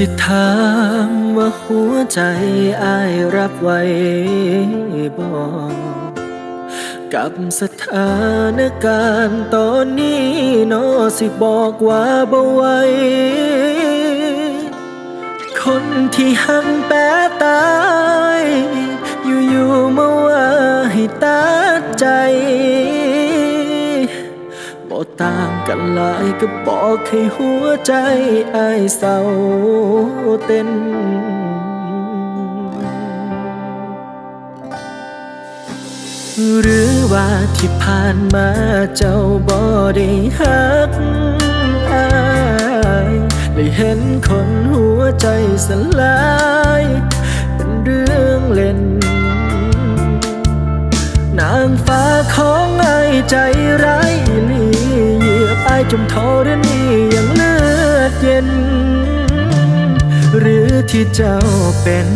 สิถามว่าหัวใจอายรับไว้บ่กับสถานการณ์ตอนนี้เนอสิบอกว่าบ่ไหวคนที่หันแปตาย อยู่ๆมาว่าให้ตัดใจ บ่ต่างกันหลายก็บอกให้หัวใจอายเศร้าเต้นหรือว่าที่ผ่านมาเจ้าบ่ได้ฮักอายเลยเห็นคนหัวใจสลาย เป็นเรื่องเล่น นางฟ้าของไอใจร้ายายจนทรณีอย่างเลือดเย็น หรือที่เจ้าเป็น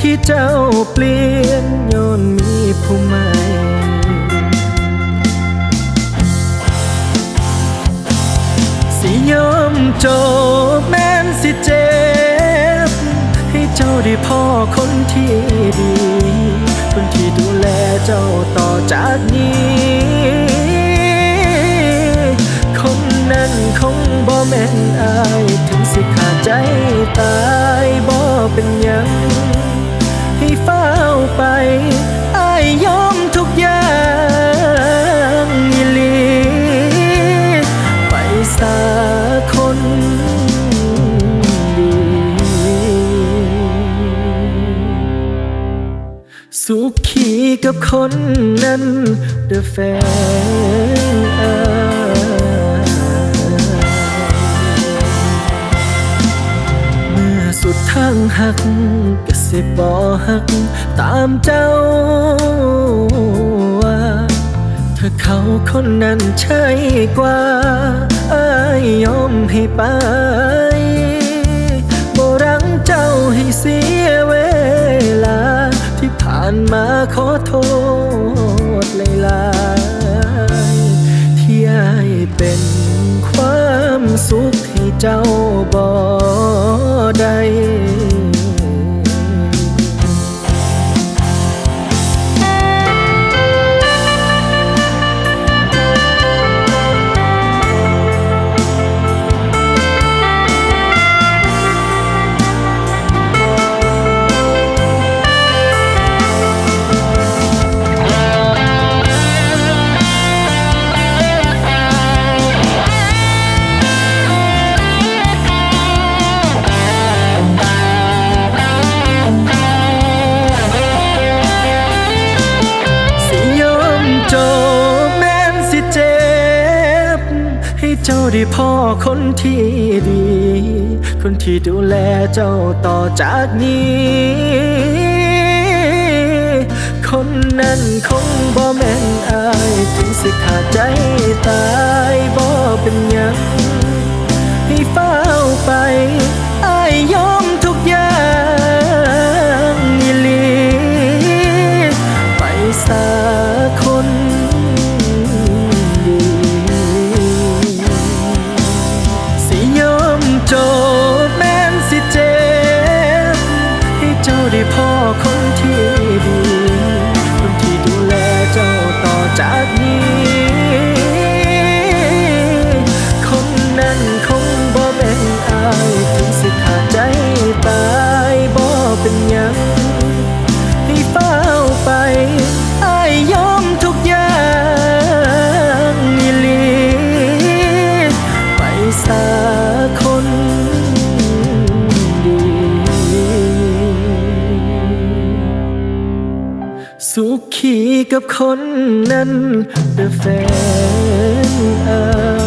ที่เจ้าเปลี่ยนย้อนมีผู้ใหม่สิยอมจบแม้นสิเจ็บ ให้เจ้าได้พ่อคนที่ดี คนที่ดูแลเจ้าต่อจากนี้ นอายถึงสิขาดใจตายบ่เป็นยังให้เฝ้าไปอายยอมทุกอย่างอีหลีไปสาคนดีสุขีกับคนนั้นเดอะแฟนอเสุดทางหักก็สิบ่หัก ตามเจ้าว่าถ้าเขาคนนั้นใช่กว่าอายยอมให้ไปบ่รังเจ้าให้เสียเวลา ที่ผ่านมาขอโทษหลายๆที่อายเป็น เจ้าได้พ่อคนที่ดี คนที่ดูแลเจ้าต่อจากนี้ คนนั้นคงบ่แม่นอายถึงสิขาดใจตายบ่เป็นยังให้เฝ้าไปอายยอม จากนี้คน กับคนนั้นเดอะแฟนเอาย